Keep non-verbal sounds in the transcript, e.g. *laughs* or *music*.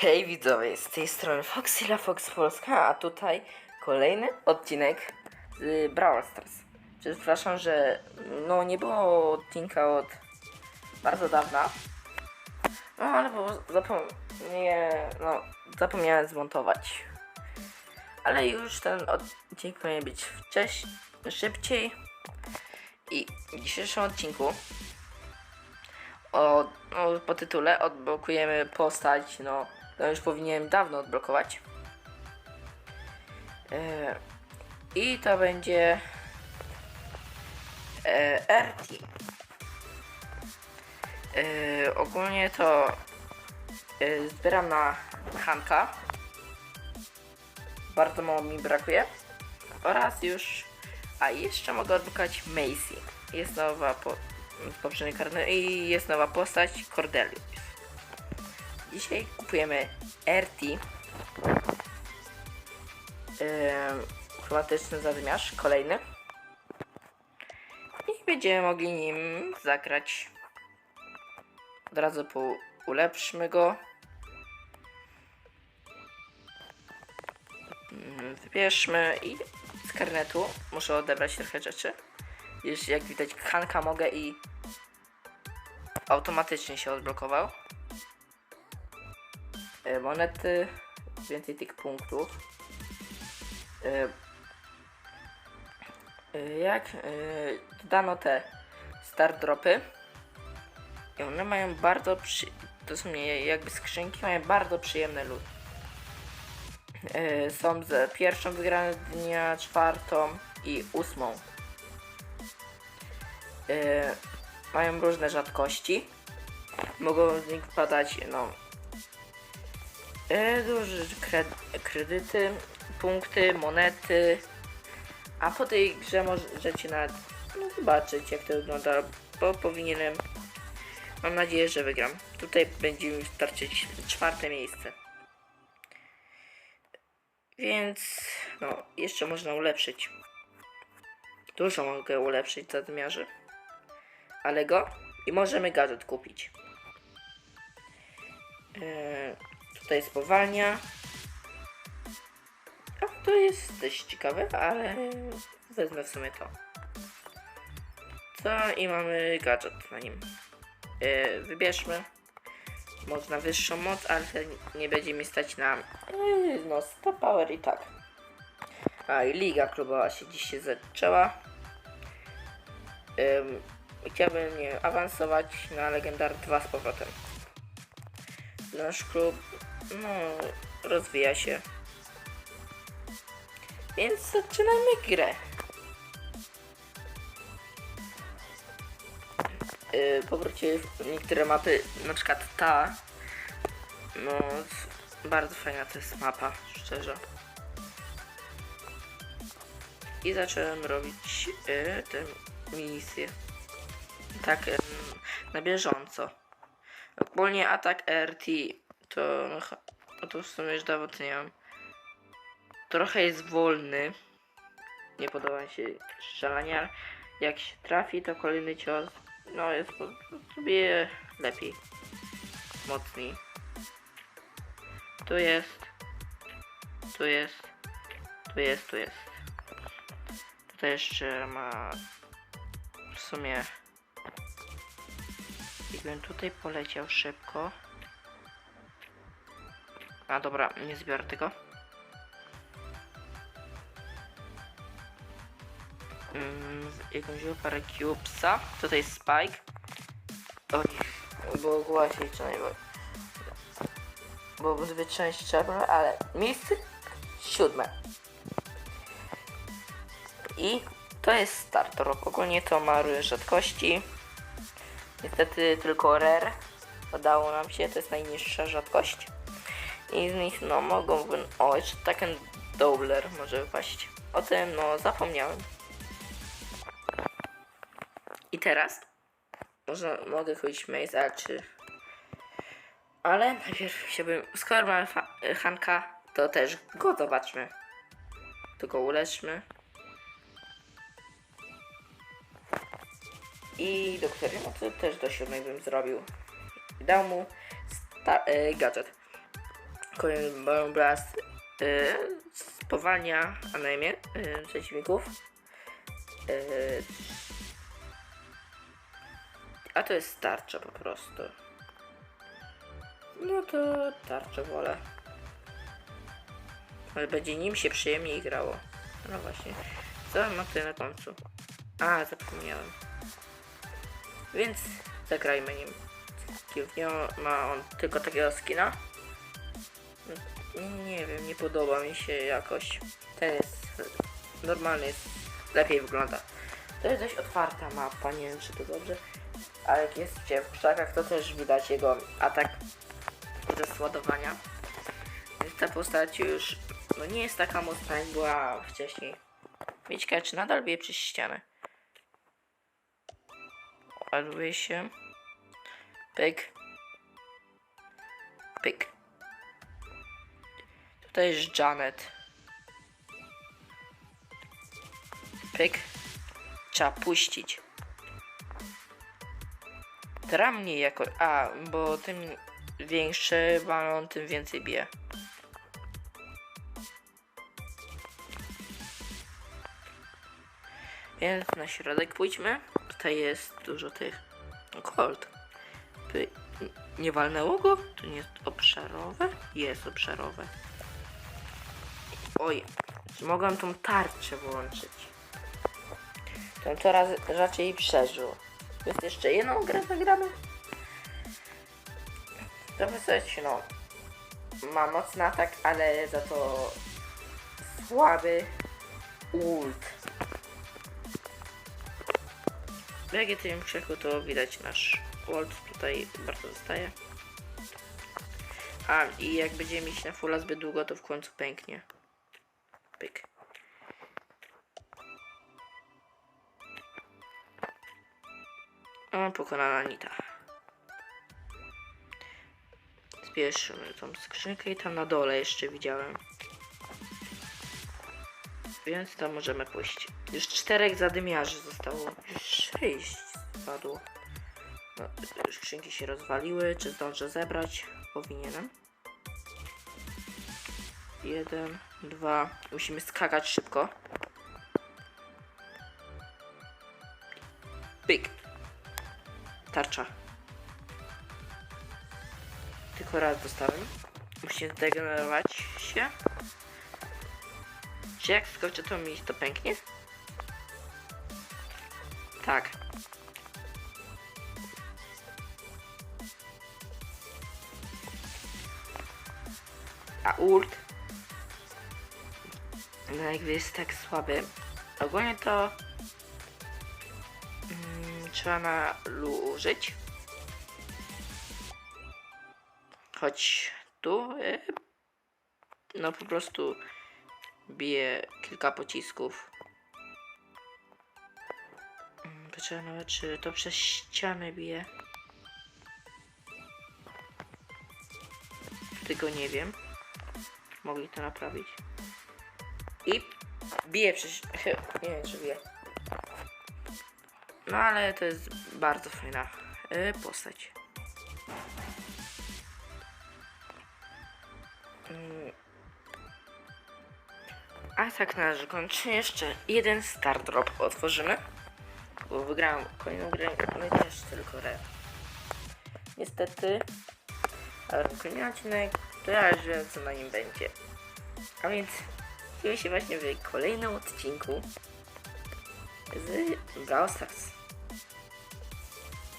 Hej widzowie, z tej strony Foxyla Fox Polska, a tutaj kolejny odcinek z Brawl Stars. Przepraszam, że no nie było odcinka od bardzo dawna. No ale po zapom nie, no, zapomniałem zmontować. Ale już ten odcinek powinien być wcześniej, szybciej. I w dzisiejszym odcinku o, no, po tytule odblokujemy postać, no to już powinienem dawno odblokować. E, I to będzie e, RT. E, ogólnie to zbieram na Hanka. Bardzo mało mi brakuje. Oraz już. A jeszcze mogę odblokać Macy. Jest nowa po, poprzedniej karty i jest nowa postać Cordelius. Dzisiaj kupujemy RT. Yy, chromatyczny zadymiarz, kolejny. I będziemy mogli nim zagrać. Od razu po, ulepszmy go. Mm, Wybierzmy i z karnetu muszę odebrać trochę rzeczy. Już jak widać Hanka mogę i automatycznie się odblokował. E, monety, więcej tych punktów. E, e, jak dodano te star dropy i one mają bardzo przy... to są jakby skrzynki mają bardzo przyjemny lód. Są z pierwszą wygraną dnia, czwartą i ósmą. Mają różne rzadkości. Mogą z nich wpadać, no, duże kred- kredyty, punkty, monety. A po tej grze możecie nawet no, zobaczyć, jak to wygląda, bo powinienem. Mam nadzieję, że wygram. Tutaj będzie mi wystarczyć czwarte miejsce. Więc, no, jeszcze można ulepszyć. Dużo mogę ulepszyć w zadmiarze. Ale go i możemy gadżet kupić. Eee, tutaj spowalnia. A to jest dość ciekawe, ale wezmę w sumie to. Co i mamy gadżet na nim. Eee, wybierzmy. Można wyższą moc, ale nie będzie mi stać na eee, no 100 power i tak. A i liga klubowa się dziś się zaczęła. Ym, chciałbym nie awansować na legendar 2 z powrotem. Nasz klub no, rozwija się. Więc zaczynamy grę. Yy, powróciły niektóre mapy, na przykład ta. No, bardzo fajna to jest mapa, szczerze. I zacząłem robić yy, tę misję. Tak, ym, na bieżąco. Ogólnie atak RT to, no to w sumie już dawno nie mam. Trochę jest wolny. Nie podoba mi się strzelanie, ale jak się trafi to kolejny cios no jest po sobie lepiej. Mocniej. Tu jest. Tu jest. Tu jest, tu jest. Tutaj jeszcze ma w sumie Jakbym tutaj poleciał szybko. A dobra, nie zbiorę tego. Mm, jakąś parę cubesa. Tutaj jest Spike. Oj, było głośniej co najmniej. Bo dwie części trzeba, ale miejsce siódme. I to jest starter. Ogólnie to ma różne rzadkości. Niestety tylko rare udało nam się, to jest najniższa rzadkość. I z nich no mogą. O, jeszcze taken doubler może wypaść. O tym no zapomniałem. I teraz można, mogę chodzić maze, ale czy... Ale najpierw chciałbym, skoro mamy Hanka, to też go zobaczmy. Go uleczmy. I do której no to też do siódmej bym zrobił. Dał mu sta- y, gadżet. Balon Blast y, spowalnia anemię y, przeciwników. Y, a to jest tarcza po prostu. No to tarczę wolę. Ale będzie nim się przyjemniej grało. No właśnie. Co ma tutaj na końcu? A, zapomniałem. Więc zagrajmy nim. Nie ma on tylko takiego skina. Nie wiem, nie podoba mi się jakoś. Ten jest normalny, jest lepiej wygląda. To jest dość otwarta mapa, nie wiem czy to dobrze. Ale jak jesteście w krzakach, to też widać jego atak ze ładowania. Więc ta postać już no nie jest taka mocna jak była wcześniej. Wiecie, czy nadal bije przez ścianę. Ładuje się. Pyk. Pyk. Tutaj jest Janet. Pyk. Trzeba puścić. Teraz mniej jako... A, bo tym większy balon, tym więcej bije. Więc na środek pójdźmy. Tutaj jest dużo tych... Gold. Nie walnęło go? To nie jest obszarowe? Jest obszarowe. Oj, mogłem tą tarczę włączyć. To to raz, raczej przeżył. Jest jeszcze jedną grę zagramy? To wysłać, no. Ma mocny atak, ale za to słaby ult. Jak ja tym krzeku, to widać nasz ult tutaj bardzo zostaje. A, i jak będziemy mieć na fulla zbyt długo, to w końcu pęknie. Pyk. O, pokonana Nita. Zbierzmy tą skrzynkę i tam na dole jeszcze widziałem. Więc tam możemy pójść. Już czterech zadymiarzy zostało. Już sześć spadło. No, skrzynki się rozwaliły. Czy zdążę zebrać? Powinienem. Jeden, dwa. Musimy skakać szybko. Pyk. Tarcza. Tylko raz dostałem. Musi zdegenerować się. Czy jak skoczę, to mi to pęknie? Tak. A ult? No jakby jest tak słaby. Ogólnie to mm, trzeba na lu użyć. Choć tu y, no po prostu bije kilka pocisków. Mm, Patrzę nawet czy to przez ścianę bije. Tego nie wiem. Mogli to naprawić. I bije przez... *laughs* Nie wiem czy bije. No ale to jest bardzo fajna y, postać. Mm. A tak na zakończenie jeszcze jeden star drop otworzymy. Bo wygrałem kolejną grę, ale też tylko re. Niestety, ale kolejny odcinek, to ja wiem co na nim będzie. A więc widzimy się właśnie w kolejnym odcinku z Brawl.